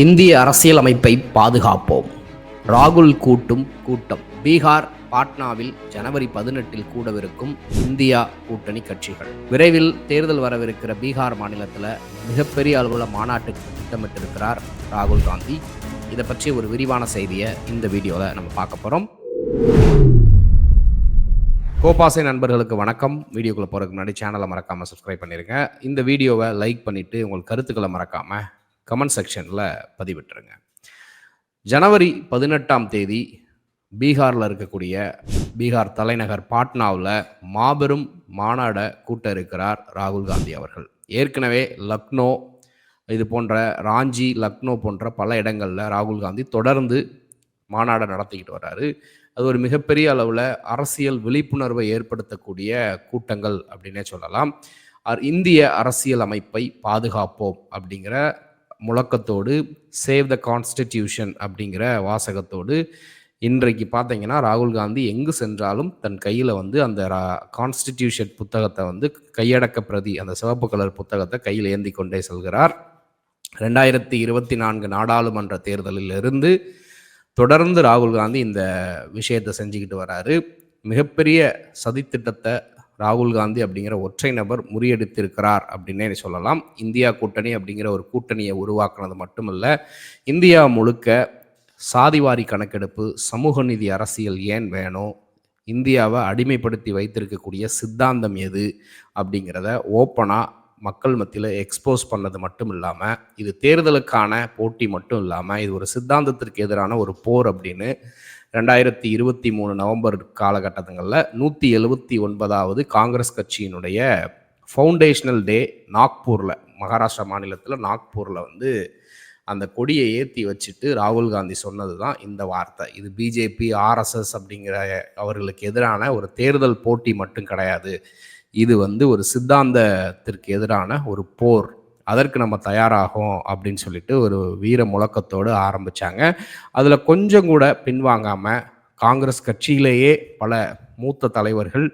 இந்திய அரசியலமைப்பை பாதுகாப்போம். ராகுல் கூட்டும் கூட்டம். பீகார் பாட்னாவில் ஜனவரி பதினெட்டில் கூடவிருக்கும் இந்தியா கூட்டணி கட்சிகள். விரைவில் தேர்தல் வரவிருக்கிற பீகார் மாநிலத்தில் மிகப்பெரிய அளவில் மாநாட்டுக்கு திட்டமிட்டிருக்கிறார் ராகுல் காந்தி. இதை பற்றி ஒரு விரிவான செய்தியை இந்த வீடியோவில் நம்ம பார்க்க போகிறோம் கோபாசை நண்பர்களுக்கு வணக்கம். வீடியோக்குள்ளே போகிறதுக்கு முன்னாடி சேனலை மறக்காமல் சப்ஸ்கிரைப் பண்ணிடுங்க இந்த வீடியோவை லைக் பண்ணிவிட்டு உங்கள் கருத்துக்களை மறக்காமல் கமெண்ட் செக்ஷனில் பதிவிட்டுருங்க. ஜனவரி பதினெட்டாம் தேதி பீகாரில் இருக்கக்கூடிய பீகார் தலைநகர் பாட்னாவில் மாபெரும் மாநாடை கூட்ட இருக்கிறார் ராகுல் காந்தி அவர்கள். ஏற்கனவே லக்னோ இது போன்ற ராஞ்சி லக்னோ போன்ற பல இடங்களில் ராகுல் காந்தி தொடர்ந்து மாநாடை நடத்திக்கிட்டு வர்றாரு. அது ஒரு மிகப்பெரிய அளவில் அரசியல் விழிப்புணர்வை ஏற்படுத்தக்கூடிய கூட்டங்கள் அப்படின்னே சொல்லலாம். இந்திய அரசியல் அமைப்பை பாதுகாப்போம் அப்படிங்கிற முழக்கத்தோடு சேவ் த கான்ஸ்டிடியூஷன் அப்படிங்கிற வாசகத்தோடு இன்றைக்கு பார்த்தீங்கன்னா ராகுல் காந்தி எங்கு சென்றாலும் தன் கையில் வந்து அந்த கான்ஸ்டிடியூஷன் புத்தகத்தை வந்து கையடக்க பிரதி அந்த சிவப்பு கலர் புத்தகத்தை கையில் ஏந்தி கொண்டே செல்கிறார். ரெண்டாயிரத்தி இருபத்தி நான்கு நாடாளுமன்ற தேர்தலில் இருந்து தொடர்ந்து ராகுல் காந்தி இந்த விஷயத்தை செஞ்சுக்கிட்டு வராரு. மிகப்பெரிய சதித்திட்டத்தை ராகுல் காந்தி அப்படிங்கிற ஒற்றை நபர் முறியடித்திருக்கிறார் அப்படின்னே சொல்லலாம். இந்தியா கூட்டணி அப்படிங்கிற ஒரு கூட்டணியை உருவாக்குனது மட்டுமல்ல இந்தியா முழுக்க சாதிவாரி கணக்கெடுப்பு சமூக நீதி அரசியல் ஏன் வேணும் இந்தியாவை அடிமைப்படுத்தி வைத்திருக்கக்கூடிய சித்தாந்தம் எது அப்படிங்கிறத ஓப்பனாக மக்கள் மத்தியில் எக்ஸ்போஸ் பண்ணது மட்டும் இல்லாமல் இது தேர்தலுக்கான போட்டி மட்டும் இல்லாமல் இது ஒரு சித்தாந்தத்திற்கு எதிரான ஒரு போர் அப்படின்னு ரெண்டாயிரத்தி இருபத்தி மூணு நவம்பர் காலகட்டங்களில் நூற்றி எழுபத்தி ஒன்பதாவது காங்கிரஸ் கட்சியினுடைய ஃபவுண்டேஷனல் டே நாக்பூரில் மகாராஷ்டிரா மாநிலத்தில் நாக்பூரில் வந்து அந்த கொடியை ஏற்றி வச்சுட்டு ராகுல் காந்தி சொன்னது தான் இந்த வார்த்தை. இது பிஜேபி ஆர்எஸ்எஸ் அப்படிங்கிற அவர்களுக்கு எதிரான ஒரு தேர்தல் போட்டி மட்டும் கிடையாது. இது வந்து ஒரு சித்தாந்தத்திற்கு எதிரான ஒரு போர். அதற்கு நம்ம தயாராகும் அப்படின்னு சொல்லிட்டு ஒரு வீர முழக்கத்தோடு ஆரம்பித்தாங்க அதில் கொஞ்சம் கூட பின்வாங்காமல் காங்கிரஸ் கட்சியிலேயே பல மூத்த தலைவர்கள்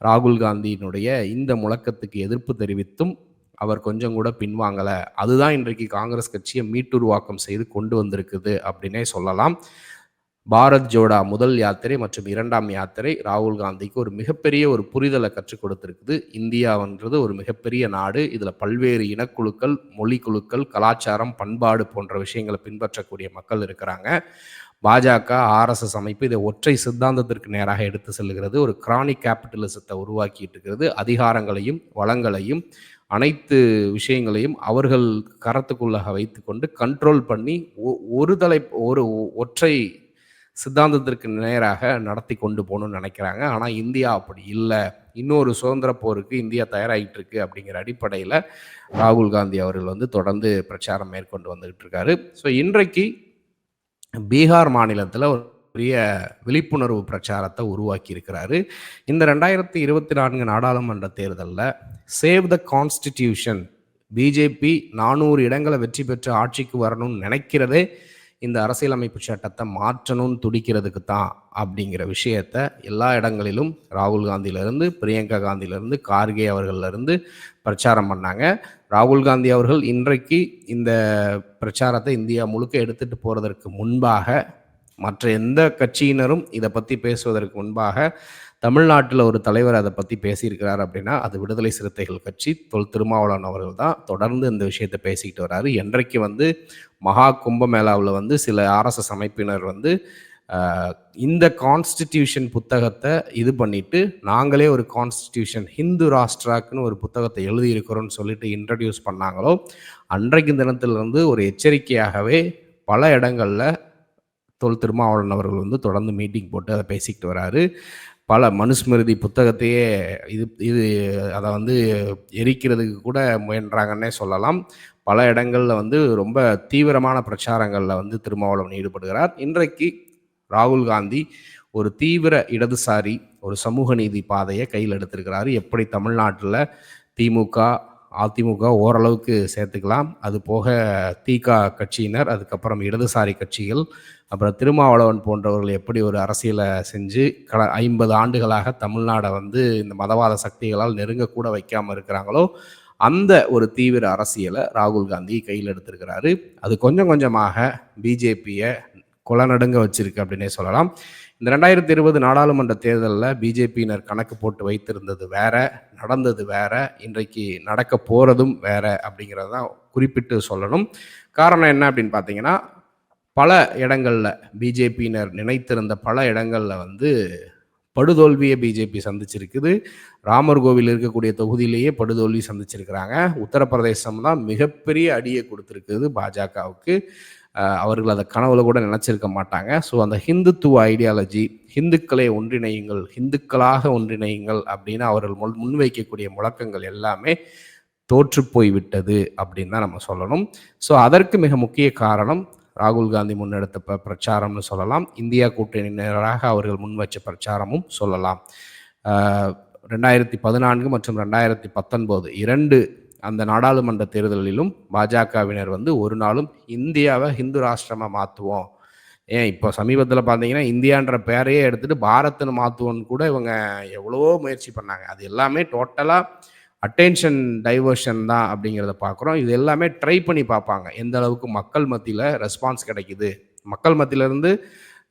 ராகுல் காந்தியினுடைய இந்த முழக்கத்துக்கு எதிர்ப்பு தெரிவித்தும் அவர் கொஞ்சம் கூட பின்வாங்கலை. அதுதான் இன்றைக்கு காங்கிரஸ் கட்சியை மீட்டுருவாக்கம் செய்து கொண்டு வந்திருக்குது அப்படின்னே சொல்லலாம். பாரத் ஜோடா முதல் யாத்திரை மற்றும் இரண்டாம் யாத்திரை ராகுல் காந்திக்கு ஒரு மிகப்பெரிய ஒரு புரிதலை கற்றுக் கொடுத்துருக்குது. இந்தியாவன்றது ஒரு மிகப்பெரிய நாடு. இதில் பல்வேறு இனக்குழுக்கள் மொழி குழுக்கள் கலாச்சாரம் பண்பாடு போன்ற விஷயங்களை பின்பற்றக்கூடிய மக்கள் இருக்கிறாங்க. பாஜக ஆர்எஸ்எஸ் அமைப்பு இதை ஒற்றை சித்தாந்தத்திற்கு நேராக எடுத்து செல்கிறது. ஒரு கிரானிக் கேபிட்டலிசத்தை உருவாக்கிட்டு இருக்கிறது. அதிகாரங்களையும் வளங்களையும் அனைத்து விஷயங்களையும் அவர்கள் கரத்துக்குள்ளாக வைத்துக்கொண்டு கண்ட்ரோல் பண்ணி ஒரு தலை ஒரு ஒற்றை சித்தாந்தத்திற்கு நேராக நடத்தி கொண்டு போகணும்னு நினைக்கிறாங்க. ஆனால் இந்தியா அப்படி இல்லை. இன்னொரு சுதந்திர போருக்கு இந்தியா தயாராகிட்டு இருக்கு அப்படிங்கிற அடிப்படையில் ராகுல் காந்தி அவர்கள் வந்து தொடர்ந்து பிரச்சாரம் மேற்கொண்டு வந்துகிட்டு இருக்காரு. ஸோ இன்றைக்கு பீகார் மாநிலத்தில் ஒரு பெரிய விழிப்புணர்வு பிரச்சாரத்தை உருவாக்கி இருக்கிறாரு. இந்த ரெண்டாயிரத்தி இருபத்தி நான்கு நாடாளுமன்ற தேர்தலில் சேவ் த கான்ஸ்டிடியூஷன் பிஜேபி நானூறு இடங்களை வெற்றி பெற்று ஆட்சிக்கு வரணும்னு நினைக்கிறதே இந்த அரசியலமைப்பு சட்டத்தை மாற்றணும்னு துடிக்கிறதுக்கு தான் அப்படிங்கிற விஷயத்த எல்லா இடங்களிலும் ராகுல் காந்தியிலேருந்து பிரியங்கா காந்தியிலேருந்து கார்கே அவர்கள்லேருந்து பிரச்சாரம் பண்ணாங்க. ராகுல் காந்தி அவர்கள் இன்றைக்கு இந்த பிரச்சாரத்தை இந்தியா முழுக்க எடுத்துகிட்டு போகிறதற்கு முன்பாக மற்ற எந்த கட்சியினரும் இதை பற்றி பேசுவதற்கு முன்பாக தமிழ்நாட்டில் ஒரு தலைவர் அதை பற்றி பேசியிருக்கிறார் அப்படின்னா அது விடுதலை சிறுத்தைகள் கட்சி. தொல் திருமாவளவன் அவர்கள் தான் தொடர்ந்து இந்த விஷயத்தை பேசிக்கிட்டு வர்றாரு என்றைக்கு வந்து மகா கும்பமேளாவில் வந்து சில ஆர்எஸ்எஸ் அமைப்பினர் வந்து இந்த கான்ஸ்டிடியூஷன் புத்தகத்தை இது பண்ணிட்டு நாங்களே ஒரு கான்ஸ்டிடியூஷன் ஹிந்து ராஷ்டிராக்குன்னு ஒரு புத்தகத்தை எழுதியிருக்கிறோம்னு சொல்லிட்டு இன்ட்ரடியூஸ் பண்ணாங்களோ அன்றைக்கு தினத்திலிருந்து ஒரு எச்சரிக்கையாகவே பல இடங்களில் தொல் திருமாவளவன் அவர்கள் வந்து தொடர்ந்து மீட்டிங் போட்டு அதை பேசிக்கிட்டு வராரு. பல மனுஸ்மிருதி புத்தகத்தையே இது இது அதை வந்து எரிக்கிறதுக்கு கூட முயன்றாங்கன்னே சொல்லலாம். பல இடங்களில் வந்து ரொம்ப தீவிரமான பிரச்சாரங்களில் வந்து திருமாவளவன் ஈடுபடுகிறார். இன்றைக்கு ராகுல் காந்தி ஒரு தீவிர இடதுசாரி ஒரு சமூக நீதி பாதையை கையில் எடுத்திருக்கிறாரு. எப்படி தமிழ்நாட்டில் திமுக அதிமுக ஓரளவுக்கு சேர்த்துக்கலாம். அது போக திக கட்சியினர் அதுக்கப்புறம் இடதுசாரி கட்சிகள் அப்புறம் திருமாவளவன் போன்றவர்கள் எப்படி ஒரு அரசியலை செஞ்சு கட ஐம்பது ஆண்டுகளாக தமிழ்நாடை வந்து இந்த மதவாத சக்திகளால் நெருங்கக்கூட வைக்காமல் இருக்கிறாங்களோ அந்த ஒரு தீவிர அரசியலை ராகுல் காந்தி கையில் எடுத்திருக்கிறாரு. அது கொஞ்சம் கொஞ்சமாக பிஜேபியை குலநடுங்க வச்சிருக்கு அப்படின்னே சொல்லலாம். இந்த ரெண்டாயிரத்தி இருபது நாடாளுமன்ற தேர்தலில் பிஜேபியினர் கணக்கு போட்டு வைத்திருந்தது வேற நடந்தது வேற இன்றைக்கு நடக்க போகிறதும் வேற அப்படிங்கிறது தான் குறிப்பிட்டு சொல்லணும். காரணம் என்ன அப்படின்னு பார்த்தீங்கன்னா பல இடங்களில் பிஜேபியினர் நினைத்திருந்த பல இடங்களில் வந்து படுதோல்வியை பிஜேபி சந்திச்சிருக்குது. ராமர் கோவில் இருக்கக்கூடிய தொகுதியிலேயே படுதோல்வி சந்திச்சிருக்கிறாங்க. உத்தரப்பிரதேசம் தான் மிகப்பெரிய அடியை கொடுத்துருக்குது பாஜகவுக்கு. அவர்கள் அதை கனவுல கூட நினச்சிருக்க மாட்டாங்க. ஸோ அந்த ஹிந்துத்துவ ஐடியாலஜி ஹிந்துக்களை ஒன்றிணையுங்கள் ஹிந்துக்களாக ஒன்றிணையுங்கள் அப்படின்னு அவர்கள் முன் முன்வைக்கக்கூடிய முழக்கங்கள் எல்லாமே தோற்று போய்விட்டது அப்படின்னு தான் நம்ம சொல்லணும். ஸோ அதற்கு மிக முக்கிய காரணம் ராகுல் காந்தி முன்னெடுத்த ப பிரச்சாரம்னு சொல்லலாம். இந்தியா கூட்டணியினராக அவர்கள் முன்வைச்ச பிரச்சாரமும் சொல்லலாம். ரெண்டாயிரத்தி பதினான்கு மற்றும் ரெண்டாயிரத்தி பத்தொன்பது இரண்டு அந்த நாடாளுமன்ற தேர்தலிலும் பாஜகவினர் வந்து ஒரு நாளும் இந்தியாவை ஹிந்து ராஷ்டிரமாக மாற்றுவோம் ஏன் இப்போ சமீபத்தில் பார்த்தீங்கன்னா இந்தியான்ற பேரையே எடுத்துகிட்டு பாரத்னு மாற்றுவோன்னு கூட இவங்க எவ்வளவோ முயற்சி பண்ணாங்க. அது எல்லாமே டோட்டலாக அட்டென்ஷன் டைவர்ஷன் தான் அப்படிங்கிறத பார்க்குறோம் இது எல்லாமே ட்ரை பண்ணி பார்ப்பாங்க. எந்த அளவுக்கு மக்கள் மத்தியில் ரெஸ்பான்ஸ் கிடைக்குது. மக்கள் மத்தியிலேருந்து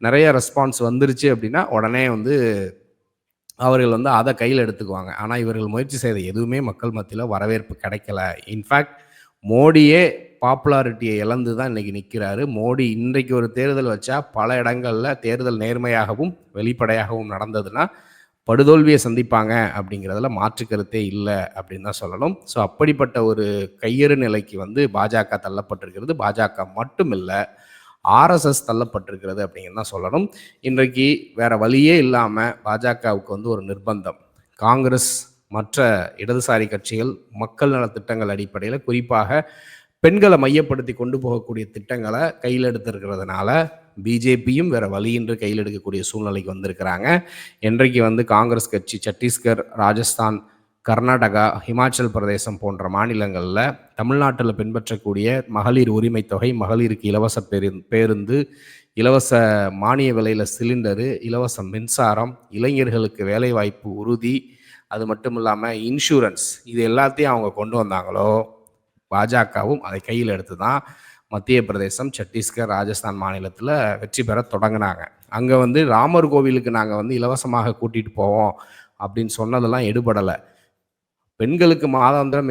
நிறைய ரெஸ்பான்ஸ் வந்துருச்சு அப்படின்னா உடனே வந்து அவர்கள் வந்து அதை கையில் எடுத்துக்குவாங்க. ஆனால் இவர்கள் முயற்சி செய்த எதுவுமே மக்கள் மத்தியில் வரவேற்பு கிடைக்கல. இன்ஃபேக்ட் மோடியே பாப்புலாரிட்டியை இழந்து தான் இன்றைக்கி நிற்கிறாரு மோடி இன்றைக்கு ஒரு தேர்தல் வச்சா பல இடங்களில் தேர்தல் நேர்மையாகவும் வெளிப்படையாகவும் நடந்ததுன்னா படுதோல்வியை சந்திப்பாங்க அப்படிங்கிறதுல மாற்று கருத்தே இல்லை அப்படின்னு தான் சொல்லணும். ஸோ அப்படிப்பட்ட ஒரு கையறு நிலைக்கு வந்து பாஜக தள்ளப்பட்டிருக்கிறது. பாஜக மட்டும் இல்லை ஆர்எஸ்எஸ் தள்ளப்பட்டிருக்கிறது அப்படிங்கிறது தான் சொல்லணும். இன்றைக்கு வேற வழியே இல்லாமல் பாஜகவுக்கு வந்து ஒரு நிர்பந்தம். காங்கிரஸ் மற்ற இடதுசாரி கட்சிகள் மக்கள் நல திட்டங்கள் அடிப்படையில் குறிப்பாக பெண்களை மையப்படுத்தி கொண்டு போகக்கூடிய திட்டங்களை கையில் எடுத்திருக்கிறதுனால பிஜேபியும் வேற வழியின்றி கையில் எடுக்கக்கூடிய சூழ்நிலைக்கு வந்திருக்கிறாங்க. இன்றைக்கு வந்து காங்கிரஸ் கட்சி சத்தீஸ்கர் ராஜஸ்தான் கர்நாடகா ஹிமாச்சல் பிரதேசம் போன்ற மாநிலங்களில் தமிழ்நாட்டில் பின்பற்றக்கூடிய மகளிர் உரிமை தொகை மகளிருக்கு இலவச பேரு பேருந்து இலவச மானிய விலையில் சிலிண்டரு இலவச மின்சாரம் இளைஞர்களுக்கு வேலைவாய்ப்பு உறுதி அது மட்டும் இல்லாமல் இன்சூரன்ஸ் இது எல்லாத்தையும் அவங்க கொண்டு வந்தாங்களோ? பாஜகவும் அதை கையில் எடுத்து தான் மத்திய பிரதேசம் சத்தீஸ்கர் ராஜஸ்தான் மாநிலத்தில் வெற்றி பெற தொடங்கினாங்க. அங்கே வந்து ராமர் கோவிலுக்கு நாங்கள் வந்து இலவசமாக கூட்டிகிட்டு போவோம் அப்படின்னு சொன்னதெல்லாம் எடுபடலை. பெண்களுக்கு மாதாந்திரம்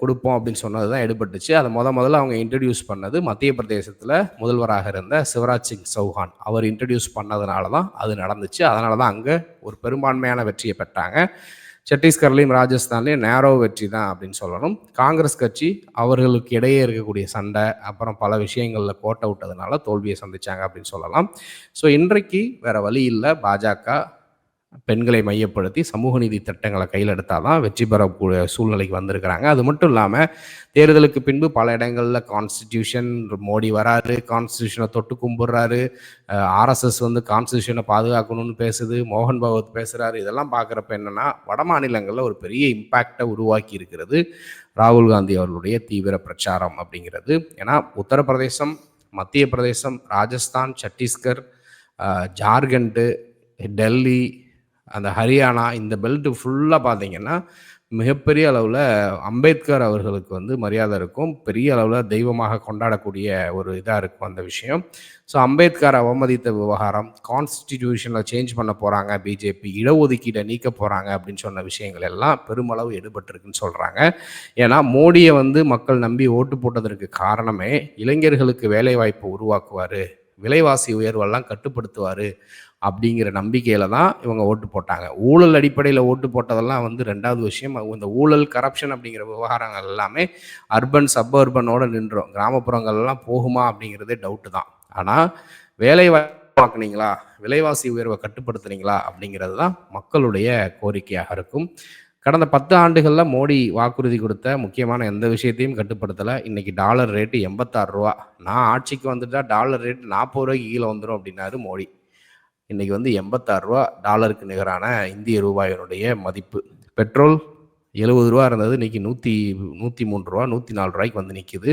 கொடுப்போம் அப்படின்னு சொன்னது தான் எடுபட்டுச்சு. அதை முத முதல்ல அவங்க இன்ட்ரடியூஸ் பண்ணது மத்திய பிரதேசத்தில் முதல்வராக இருந்த சிவராஜ் சிங் சௌஹான். அவர் இன்ட்ரடியூஸ் பண்ணதுனால தான் அது நடந்துச்சு. அதனால தான் அங்கே ஒரு பெரும்பான்மையான வெற்றியை பெற்றாங்க. சத்தீஸ்கர்லேயும் ராஜஸ்தான்லேயும் நேரோ வெற்றி தான் அப்படின்னு சொல்லணும். காங்கிரஸ் கட்சி அவர்களுக்கு இடையே இருக்கக்கூடிய சண்டை அப்புறம் பல விஷயங்களில் கோட்டை விட்டதுனால தோல்வியை சந்தித்தாங்க அப்படின்னு சொல்லலாம். ஸோ இன்றைக்கு வேறு வழி இல்லை. பாஜக பெண்களை மையப்படுத்தி சமூக நீதி திட்டங்களை கையில் எடுத்தால் தான் வெற்றி பெறக்கூடிய சூழ்நிலைக்கு வந்திருக்கிறாங்க. அது மட்டும் இல்லாமல் தேர்தலுக்கு பின்பு பல இடங்களில் கான்ஸ்டிடியூஷன் மோடி வராரு கான்ஸ்டியூஷனை தொட்டு கும்பிட்றாரு ஆர்எஸ்எஸ் வந்து கான்ஸ்டியூஷனை பாதுகாக்கணும்னு பேசுது மோகன் பகவத் பேசுகிறாரு இதெல்லாம் பார்க்குறப்ப என்னென்னா வட மாநிலங்களில் ஒரு பெரிய இம்பேக்டை உருவாக்கி இருக்கிறது ராகுல் காந்தி அவர்களுடைய தீவிர பிரச்சாரம் அப்படிங்கிறது. ஏன்னா உத்தரப்பிரதேசம் மத்திய பிரதேசம் ராஜஸ்தான் சத்தீஸ்கர் ஜார்க்கண்டு டெல்லி அந்த ஹரியானா இந்த பெல்ட்டு ஃபுல்லாக பார்த்தீங்கன்னா மிகப்பெரிய அளவில் அம்பேத்கர் அவர்களுக்கு வந்து மரியாதை இருக்கும். பெரிய அளவில் தெய்வமாக கொண்டாடக்கூடிய ஒரு இதாக இருக்கும் அந்த விஷயம். ஸோ அம்பேத்கர் அவமதித்த விவகாரம் கான்ஸ்டிடியூஷனில் சேஞ்ச் பண்ண போகிறாங்க பிஜேபி இடஒதுக்கீடை நீக்க போகிறாங்க அப்படின்னு சொன்ன விஷயங்கள் எல்லாம் பெருமளவு எடுபட்டிருக்குன்னு சொல்கிறாங்க ஏன்னா மோடியை வந்து மக்கள் நம்பி ஓட்டு போட்டதற்கு காரணமே இளைஞர்களுக்கு வேலைவாய்ப்பு உருவாக்குவார் விலைவாசி உயர்வெல்லாம் கட்டுப்படுத்துவார் அப்படிங்கிற நம்பிக்கையில் தான் இவங்க ஓட்டு போட்டாங்க. ஊழல் அடிப்படையில் ஓட்டு போட்டதெல்லாம் வந்து ரெண்டாவது விஷயம். இந்த ஊழல் கரப்ஷன் அப்படிங்கிற விவகாரங்கள் எல்லாமே அர்பன் சப் அர்பனோட நின்றோம். கிராமப்புறங்கள்லாம் போகுமா அப்படிங்கிறதே டவுட்டு தான். ஆனால் வேலை வாக்குனீங்களா விலைவாசி உயர்வை கட்டுப்படுத்துனீங்களா அப்படிங்கிறது தான் மக்களுடைய கோரிக்கையாக இருக்கும். கடந்த பத்து ஆண்டுகளில் மோடி வாக்குறுதி கொடுத்த முக்கியமான எந்த விஷயத்தையும் கட்டுப்படுத்தலை. இன்றைக்கி டாலர் ரேட்டு எண்பத்தாறு ரூபா. நான் ஆட்சிக்கு வந்துட்டா டாலர் ரேட்டு நாற்பது ரூபாய்க்கு கீழே வந்துடும் அப்படின்னாரு மோடி. இன்றைக்கி வந்து எண்பத்தாறு ரூபா டாலருக்கு நிகரான இந்திய ரூபாயினுடைய மதிப்பு. பெட்ரோல் எழுபது ரூபா இருந்தது. இன்றைக்கி நூற்றி நூற்றி மூன்று ரூபா நூற்றி நாலு ரூபாய்க்கு வந்து நிற்கிது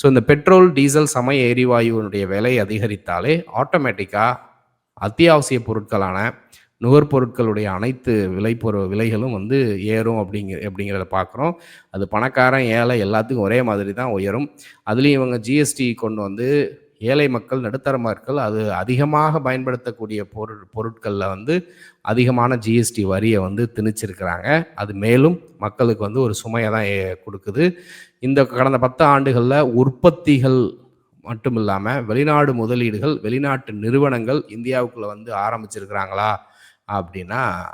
ஸோ இந்த பெட்ரோல் டீசல் சமய எரிவாயுனுடைய விலை அதிகரித்தாலே ஆட்டோமேட்டிக்காக அத்தியாவசிய பொருட்களான நுகர்பொருட்களுடைய அனைத்து விலை விலைகளும் வந்து ஏறும் அப்படிங்கிற அப்படிங்கிறத பார்க்குறோம் அது பணக்காரன் ஏழை எல்லாத்துக்கும் ஒரே மாதிரி தான் உயரும். அதுலேயும் இவங்க ஜிஎஸ்டி கொண்டு வந்து ஏழை மக்கள் நடுத்தர மக்கள் அது அதிகமாக பயன்படுத்தக்கூடிய பொருள் பொருட்களில் வந்து அதிகமான ஜிஎஸ்டி வரியை வந்து திணிச்சிருக்கிறாங்க. அது மேலும் மக்களுக்கு வந்து ஒரு சுமையை தான் ஏ- கொடுக்குது. இந்த கடந்த பத்து ஆண்டுகளில் உற்பத்திகள் மட்டும் இல்லாமல் வெளிநாடு முதலீடுகள் வெளிநாட்டு நிறுவனங்கள் இந்தியாவுக்குள்ளே வந்து ஆரம்பிச்சிருக்கிறாங்களா? அப்படின்னா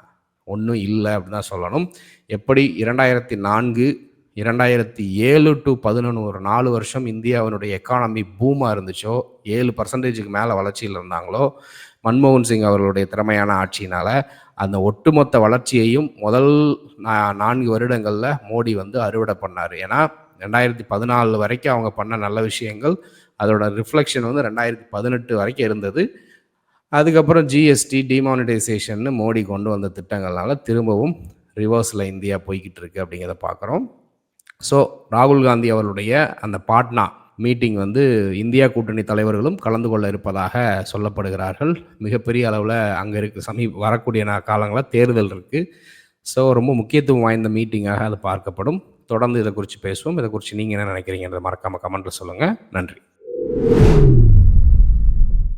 ஒன்றும் இல்லை அப்படின்னு தான் சொல்லணும். எப்படி இரண்டாயிரத்தி நான்கு இரண்டாயிரத்தி ஏழு டு பதினொன்று ஒரு நாலு வருஷம் இந்தியாவினுடைய எக்கானமி பூமாக இருந்துச்சோ ஏழு பர்சன்டேஜுக்கு மேலே வளர்ச்சியில் இருந்தாங்களோ மன்மோகன் சிங் அவர்களுடைய திறமையான ஆட்சியினால் அந்த ஒட்டுமொத்த வளர்ச்சியையும் முதல் நா- நான்கு வருடங்களில் மோடி வந்து அறுவடை பண்ணார். ஏன்னா ரெண்டாயிரத்தி பதினாலு வரைக்கும் அவங்க பண்ண நல்ல விஷயங்கள் அதோட ரிஃப்ளெக்ஷன் வந்து ரெண்டாயிரத்தி பதினெட்டு வரைக்கும் இருந்தது. அதுக்கப்புறம் ஜிஎஸ்டி டிமானிட்டைசேஷன் மோடி கொண்டு வந்த திட்டங்கள்னால திரும்பவும் ரிவர்ஸில் இந்தியா போய்கிட்டு இருக்கு அப்படிங்கிறத பார்க்குறோம். ஸோ ராகுல் காந்தி அவருடைய அந்த பாட்னா மீட்டிங் வந்து இந்தியா கூட்டணி தலைவர்களும் கலந்து கொள்ள இருப்பதாக சொல்லப்படுகிறார்கள். மிகப்பெரிய அளவில் அங்கே இருக்க சமீப வரக்கூடிய காலங்களில் தேர்தல் இருக்குது ஸோ ரொம்ப முக்கியத்துவம் வாய்ந்த மீட்டிங்காக அது பார்க்கப்படும். தொடர்ந்து இதை குறித்து பேசுவோம். இதை குறித்து நீங்கள் என்ன நினைக்கிறீங்கன்றதை மறக்காமல் கமெண்ட்டில் சொல்லுங்கள் நன்றி.